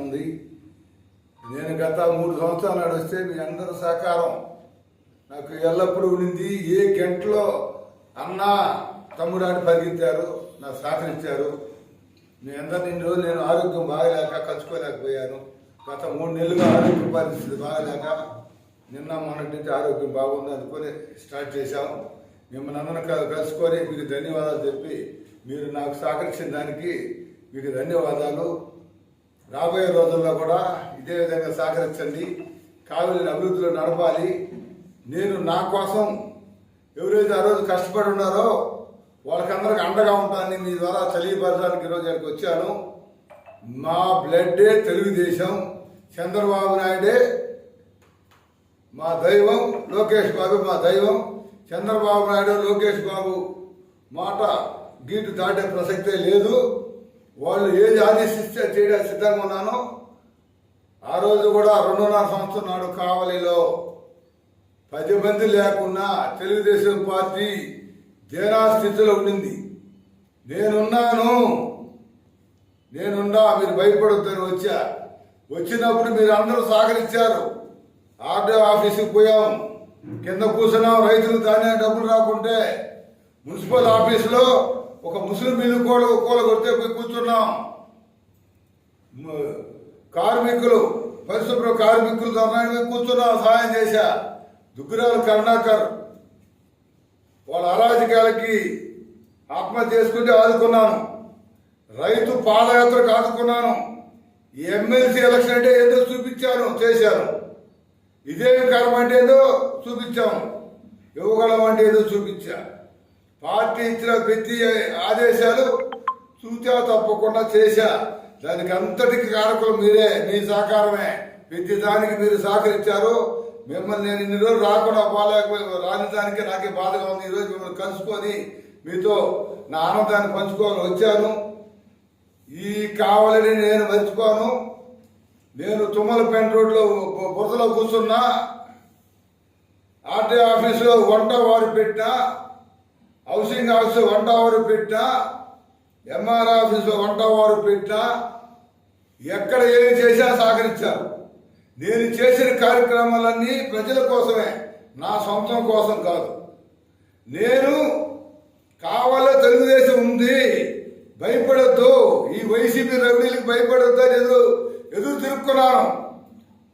ఉంది. నేను గత మూడు సంవత్సరాలు నడిస్తే మీ అందరి సహకారం నాకు ఎల్లప్పుడూ ఉండింది. ఏ గంటలో అన్న తమ్ముడు అని పరిగెత్తారు నాకు సహకరించారు మీ అందరినీ ఇన్ని రోజులు నేను ఆరోగ్యం బాగలేక కలుసుకోలేకపోయాను. గత మూడు నెలలుగా ఆరోగ్య పరిస్థితి బాగలేక నిన్న మొన్నటి నుంచి ఆరోగ్యం బాగుంది అనుకొని స్టార్ట్ చేశాము మిమ్మల్ని అందరం కలుసుకొని మీకు ధన్యవాదాలు చెప్పి మీరు నాకు సహకరించిన దానికి మీకు ధన్యవాదాలు. రాబోయే రోజుల్లో కూడా ఇదే విధంగా సహకరించండి. కావలిని అభివృద్ధిలో నడపాలి. నేను నా కోసం ఎవరైతే ఆ రోజు కష్టపడి ఉన్నారో వాళ్ళకందరికి అండగా ఉంటానని మీ ద్వారా తెలియపరచడానికి ఈరోజు ఇక్కడికి వచ్చాను. మా బ్లడ్డే తెలుగుదేశం. చంద్రబాబు నాయుడే మా దైవం లోకేష్ బాబు మా దైవం. చంద్రబాబు నాయుడు లోకేష్ బాబు మాట గీటు దాటే ప్రసక్తే లేదు. వాళ్ళు ఏది ఆదేశిస్తే చేయడానికి సిద్ధంగా ఉన్నాను ఆ రోజు కూడా రెండున్నర సంవత్సరం నాడు కావలిలో పది మంది లేకుండా తెలుగుదేశం పార్టీ దేనా స్థితిలో ఉండింది. నేనున్నాను. నేనున్నా మీరు భయపడొద్దని వచ్చా. వచ్చినప్పుడు మీరు అందరూ సహకరించారు. ఆర్డీఓ ఆఫీసుకి పోయాం. కింద కూర్చున్నాం. రైతులు దాని డబ్బులు రాకుంటే మున్సిపల్ ఆఫీసులో ఒక ముస్లిం ఇల్లు కూడా కూల కొడితే పోయి కూర్చున్నాం. కార్మికులు పరిశుభ్ర కార్మికులు ధర్నానికి కూర్చున్నాం సహాయం చేశా. దుగ్గురాలు కరుణాకర్ వాళ్ళ అరాజకాలకి ఆత్మహత్య చేసుకుంటే ఆదుకున్నాను. రైతు పాదయాత్రకు ఆదుకున్నాను. ఎమ్మెల్సీ ఎలక్షన్ అంటే ఏదో చూపించాను చేశాను. ఇదేమి కర్మ అంటే ఏదో చూపించాము. ఇవ్వగలం అంటే ఏదో చూపించాను పార్టీ ఇచ్చిన ప్రతి ఆదేశాలు చూచా తప్పకుండా చేశా. దానికి అంతటికి కారకులు మీరే మీ సహకారమే. ప్రతి దానికి మీరు సహకరించారు. మిమ్మల్ని నేను ఇన్ని రోజులు రాకుండా పోలేకపోయి రాని దానికి నాకే బాధగా ఉంది. ఈరోజు మిమ్మల్ని కలుసుకొని మీతో నా ఆనందాన్ని పంచుకోవాలని వచ్చాను. ఈ కావాలని నేను మర్చిపోను. నేను తుమ్మలపేట రోడ్లో బురదలో కూర్చున్నా. ఆర్టీ ఆఫీసులో వంట వారు పెట్టినా హౌసింగ్ హౌస్ వంట వారు పెట్టినా ఎంఆర్ ఆఫీస్ వంట వారు పెట్టినా ఎక్కడ ఏమి చేసినా సహకరించారు. నేను చేసిన కార్యక్రమాలన్నీ ప్రజల కోసమే నా సొంతం కోసం కాదు. నేను కావాలో తెలుగుదేశం ఉంది భయపడద్దు. ఈ వైసీపీ రౌడీలకు భయపడద్దు అని ఎదురు ఎదురు తిరుక్కున్నాను.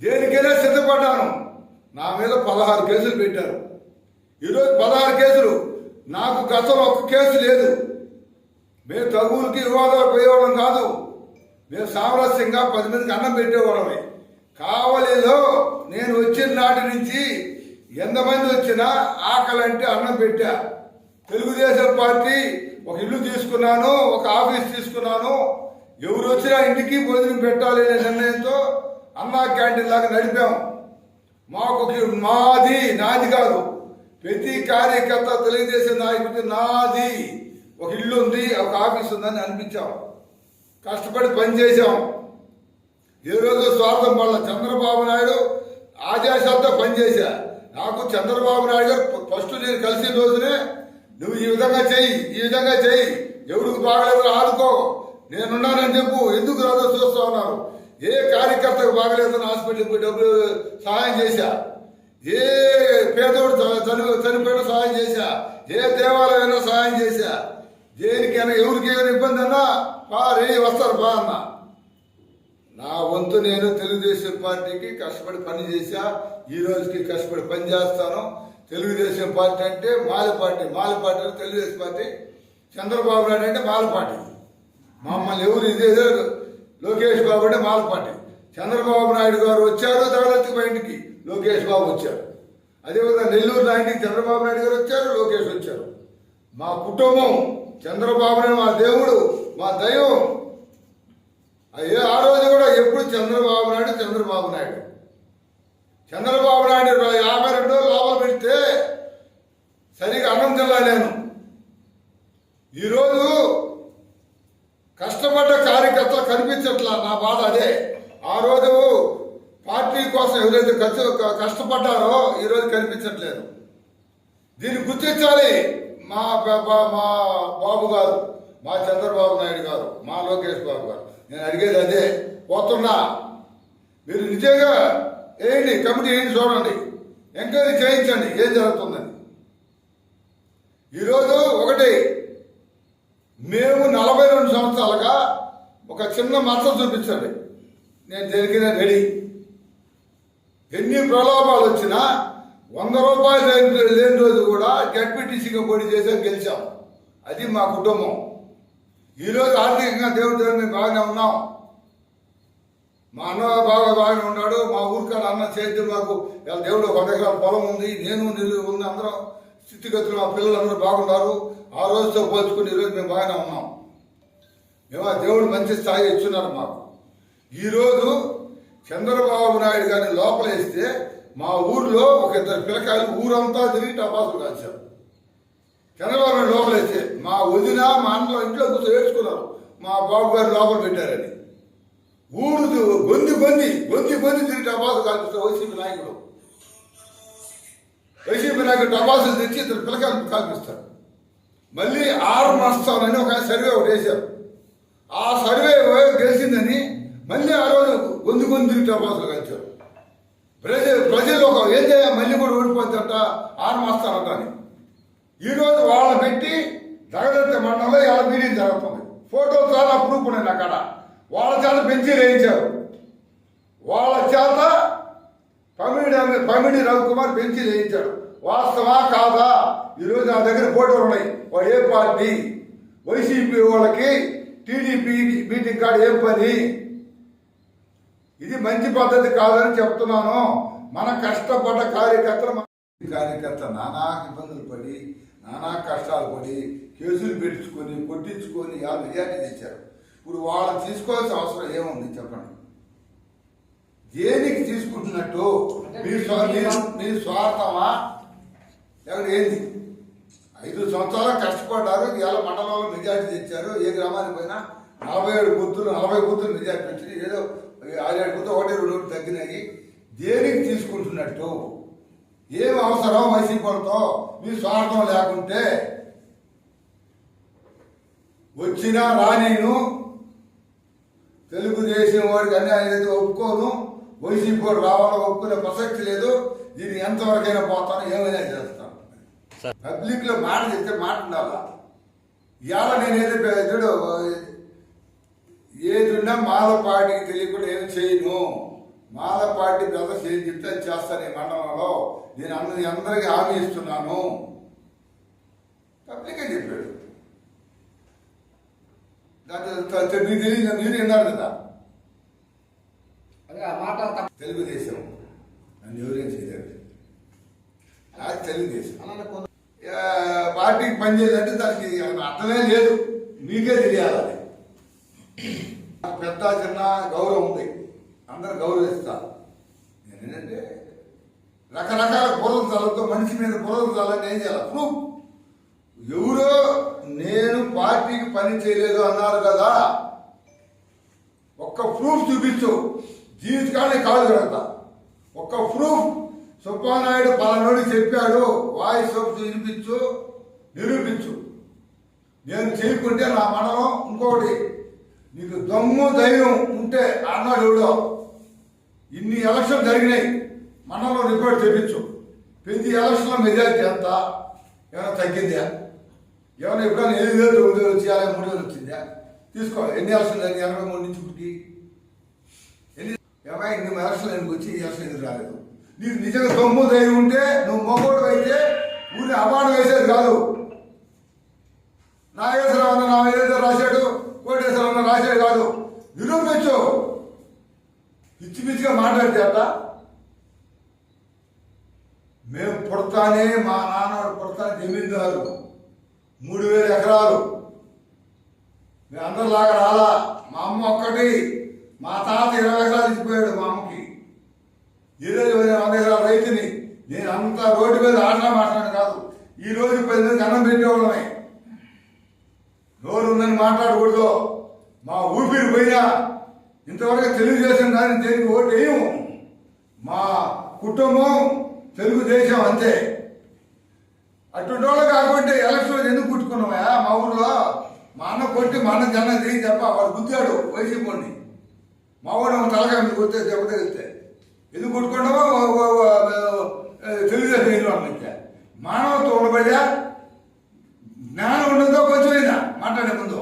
దేనికైనా సిద్ధపడ్డాను. నా మీద పదహారు కేసులు పెట్టారు. ఈరోజు పదహారు కేసులు. నాకు గతంలో ఒక్క కేసు లేదు. మేము తగులకి వివాదాలు పోయేవాళ్ళం కాదు. మేము సామరస్యంగా పది మందికి అన్నం పెట్టేవాళ్ళమే. కావలిలో నేను వచ్చిన నాటి నుంచి ఎంతమంది వచ్చినా ఆకలి అంటే అన్నం పెట్టా. తెలుగుదేశం పార్టీ ఒక ఇల్లు తీసుకున్నాను ఒక ఆఫీస్ తీసుకున్నాను. ఎవరు వచ్చినా ఇంటికి భోజనం పెట్టాలి అనే నిర్ణయంతో అన్నా క్యాంటీన్ లాగా నడిపాం. మాకు మాది నాది కాదు. ప్రతి కార్యకర్త తెలియజేసే నాయకుడు నాది ఒక ఇల్లు ఉంది ఒక ఆఫీస్ ఉందని అనిపించాం. కష్టపడి పనిచేశాం ఏ రోజు స్వార్థం వల్ల చంద్రబాబు నాయుడు ఆదేశాలతో పనిచేశా నాకు చంద్రబాబు నాయుడు గారు ఫస్ట్ నేను కలిసిన రోజునే నువ్వు ఈ విధంగా చెయ్యి ఈ విధంగా చెయ్యి. ఎవరికి బాగలేదు ఆదుకో. నేనున్నానని చెప్పు. ఎందుకు రాదో చూస్తా ఉన్నారు? ఏ కార్యకర్తకు బాగలేదని హాస్పిటల్కి డబ్బులు సహాయం చేశా? ఏ పేదోడు చ- చని చనిపోయిన సహాయం చేశా. ఏ దేవాలయమైనా సహాయం చేశా. దేనికైనా ఎవరికైనా ఇబ్బంది అన్నా బా రే వస్తారు బా అన్న. నా వంతు నేను తెలుగుదేశం పార్టీకి కష్టపడి పని చేశా. ఈ రోజుకి కష్టపడి పని చేస్తాను. తెలుగుదేశం పార్టీ అంటే మాల పార్టీ. మాల పార్టీ అంటే తెలుగుదేశం పార్టీ. చంద్రబాబు నాయుడు అంటే మాల పార్టీ. మమ్మల్ని ఎవరు ఇదే లోకేష్ బాబు అంటే మాల పార్టీ. చంద్రబాబు నాయుడు గారు వచ్చారు దాదాపు మా ఇంటికి. లోకేష్ బాబు వచ్చారు. అదేవిధంగా నెల్లూరు నా చంద్రబాబు నాయుడు గారు వచ్చారు లోకేష్ వచ్చారు. మా కుటుంబం చంద్రబాబు నాయుడు మా దేవుడు మా దైవం. అయ్యే ఆ రోజు కూడా ఎప్పుడు చంద్రబాబు నాయుడు చంద్రబాబు నాయుడు. చంద్రబాబు నాయుడు యాభై రెండు లాభాలు పెడితే సరిగా అన్నం తినలేను. ఈరోజు కష్టపడ్డ కార్యకర్తలు కనిపించట్లా నా బాధ అదే. ఆ రోజు పార్టీ కోసం ఎవరైతే ఖర్చు కష్టపడ్డారో ఈరోజు కనిపించట్లేదు. దీన్ని గుర్తించాలి మా మా బాబు గారు మా చంద్రబాబు నాయుడు గారు మా లోకేష్ బాబు గారు. నేను అడిగేది అదే. పోతున్నా. మీరు నిజంగా వేయండి కమిటీ వేయండి చూడండి. ఎంక్వైరీ చేయించండి. ఏం జరుగుతుందని. ఈరోజు ఒకటి మేము నలభై రెండు సంవత్సరాలుగా ఒక చిన్న మచ్చ చూపించండి. నేను దేనికైనా రెడీ. ఎన్ని ప్రలోభాలు వచ్చినా వంద రూపాయలు లేని రోజు కూడా జడ్పీటీసీగా పోటీ చేసాం గెలిచాం. అది మా కుటుంబం. ఈరోజు ఆర్థికంగా దేవుడి దేవుడు మేము బాగానే ఉన్నాం. మా అన్న బాగా బాగానే ఉన్నాడు. మా ఊరికాడ అన్న చేతి మాకు దేవుడు వంద ఎకరాల పొలం ఉంది. నేను నిలు ఉంది అందరం స్థితిగతులు మా పిల్లలందరూ బాగున్నారు. ఆ రోజుతో పోల్చుకుని ఈరోజు మేము బాగానే ఉన్నాం. మేము ఆ దేవుడు మంచి స్థాయి ఇచ్చున్నారు మాకు. ఈరోజు చంద్రబాబు నాయుడు గారిని లోపలేస్తే మా ఊర్లో ఒక ఇద్దరు పిల్లకాయలు ఊరంతా తిరిగి టపాసులు కాల్చారు. చంద్రబాబు నాయుడు లోపలేస్తే మా వదిన మా అన్నలో ఇంట్లో కూర్చొని ఏడ్చుకున్నారు. మా బాబు గారు లోపల పెట్టారని. ఊరు గొంది గొంది గొంది గొంది తిరిగి టపాసులు కాల్పిస్తారు వైసీపీ నాయకుడు. వైసీపీ నాయకుడు టపాసులు తెచ్చి ఇద్దరు పిల్లకాయలు కాల్పిస్తారు. మళ్ళీ ఆరు మాసాలని ఒక సర్వే ఒకటి వేశారు. ఆ సర్వే గెలిచిందని మళ్ళీ ఆ రోజు గొంతు గొంతు తిరిగి టపాసులు కలిచారు. ప్రజలు ప్రజలు ఒక ఏం చేయాలి? మళ్ళీ కూడా ఓడిపోతుంట ఆరు మస్తానంట అని ఈరోజు వాళ్ళ పెట్టి జగదత్త మండలంలో వాళ్ళ మీటింగ్ జరుగుతుంది. ఫోటో చాలా ప్రూఫ్ ఉన్నాయి అక్కడ వాళ్ళ చేత పెంచి వేయించారు. వాళ్ళ చేత పమిడి పమిడి రవికుమార్ పెంచి వేయించాడు వాస్తవా కాదా? ఈరోజు నా దగ్గర ఫోటోలు ఉన్నాయి. వాడు ఏ పార్టీ? వైసీపీ వాళ్ళకి టీడీపీ మీటింగ్ కాడ ఏం పని? ఇది మంచి పద్ధతి కాదని చెప్తున్నాను. మన కష్టపడ్డ కార్యకర్తలు మన- కార్యకర్త నానా ఇబ్బందులు పడి నానా కష్టాలు పడి కేసులు పెట్టించుకొని కొట్టించుకొని వాళ్ళు మెజార్టీ తెచ్చారు ఇప్పుడు వాళ్ళని తీసుకోవాల్సిన అవసరం ఏముంది చెప్పండి? దేనికి తీసుకుంటున్నట్టు? మీ మీ- స్వార్థమా? లేకపోతే ఏంది? ఐదు సంవత్సరాలు కష్టపడ్డారు ఇవాళ మండలంలో మెజార్టీ తెచ్చారు ఏ గ్రామానికి పోయినా నలభై ఏడు బుద్ధులు నలభై బుద్ధులు మెజార్టీ ఏదో బుద్ధులు ఒకటి రెండు తగ్గినాయి. దేనికి తీసుకుంటున్నట్టు? ఏం అవసరం వైసీపీలతో మీ స్వార్థం లేకుంటే. వచ్చినా రానీను. తెలుగుదేశం వాడికి అన్యాయం అయితే ఒప్పుకోను. వైసీపీ వాడు రావాలో ఒప్పుకునే ప్రసక్తి లేదు. దీన్ని ఎంతవరకైనా పోతాను ఏమైనా చేస్తాను. పబ్లిక్లో మాట చెప్తే మాట ఉండాలా? ఇవాళ నేను ఏదో చూడు ఏది ఉన్నా మాలపాటికి తెలియకుండా ఏం చేయను? మాలపాటి బ్రదర్స్ ఏం చెప్తే అది చేస్తాను ఈ మండలంలో. నేను అందరి అందరికీ హామీ ఇస్తున్నాను. పబ్లికే చెప్పాడు. మీకు తెలియదు మీరు విన్నారు కదా. తెలుగుదేశం. నన్ను ఎవరేం చేయలేరు అది తెలుగుదేశం. పార్టీకి పనిచేయాలంటే దానికి అర్థమే లేదు. మీకే తెలియాలి పెద్ద చిన్న గౌరవం ఉంది. అందరు గౌరవిస్తారు. నేనేంటంటే రకరకాల బురద తలతో మనిషి మీద బురద ఏం చేయాలి? ప్రూఫ్ ఎవరో నేను పార్టీకి పని చేయలేదు అన్నారు కదా ఒక్క ప్రూఫ్ చూపించు. జీవితకాలే కాదు కడతా ఒక్క ప్రూఫ్ సుబ్బానాయుడు పలానోడి చెప్పాడు వాయిస్ ఆఫ్ వినిపించు నిరూపించు. నేను చేయకుంటే నా మనలో ఇంకొకటి నీకు దమ్ము ధైర్యం ఉంటే అన్నాడు ఎవడో? ఇన్ని ఎలక్షన్ జరిగినాయి మనలో రిపోర్ట్ చేపించు ప్రతి ఎలక్షన్లో మెజారిటీ ఎంత ఏమైనా తగ్గిందా? ఏమైనా ఎప్పుడైనా ఎనిమిది వేలు తొమ్మిది వేలు వచ్చి అలాగే మూడు వేలు వచ్చిందా? తీసుకో ఎన్ని ఎలక్షన్ జరిగి ఎనభై మూడు నుంచి పుట్టి ఎన్ని ఏమై ఇన్ని ఎలక్షన్ ఎందుకు వచ్చి ఈ ఎలక్షన్ ఎందుకు రాలేదు? నీకు నిజంగా దమ్ము ధైర్యం ఉంటే నువ్వు మొగోడు అయితే ఊరిని అవార్డు వేసేది కాదు. నాగేశ్వరరావు అన్న నా ఏదైతే రాశాడు కోటేశ్వరరావు కాదు. నిరూపించు పిచ్చి పిచ్చిగా మాట్లాడితే అట్ట మేము పుడతానే మా నాన్నవాడు పుడతానే జమీందారు. మూడు వేల ఎకరాలు. మేము అందరిలాగా రాలా? మా అమ్మ ఒక్కటి. మా తాత ఇరవై ఎకరాలు ఇచ్చిపోయాడు మా అమ్మకి. ఈరోజు వంద ఎకరాల రైతుని నేను అంత రోడ్డు మీద ఆటలా మాట్లాడాను కాదు. ఈ రోజు పది మందికి అన్నం పెట్టేవాళ్ళమే. నోరు ఉందని మాట్లాడకూడదు. మా ఊపిరి పోయినా ఇంతవరకు తెలుగుదేశం కానీ దేనికి ఓటు వేయము. మా కుటుంబం తెలుగుదేశం అంతే. అటువంటి వాళ్ళు కాకుంటే ఎలక్షన్ ఎందుకు కుట్టుకున్నామయ్యా మా ఊర్లో మా అన్న కొట్టి మా అన్న జనం తిరిగి చెప్ప వాడు గుద్దాడు వైసీపీని మా వాడు తలకాయ మీకు వస్తే దెబ్బ తగిలితే. ఎందుకు కొట్టుకున్నామో తెలుగుదేశం ఇల్లు అన్నట్టే మానవత్వం ఉండబోయా జ్ఞానం ఉండదో కొంచెమైనా మాట్లాడే ముందు.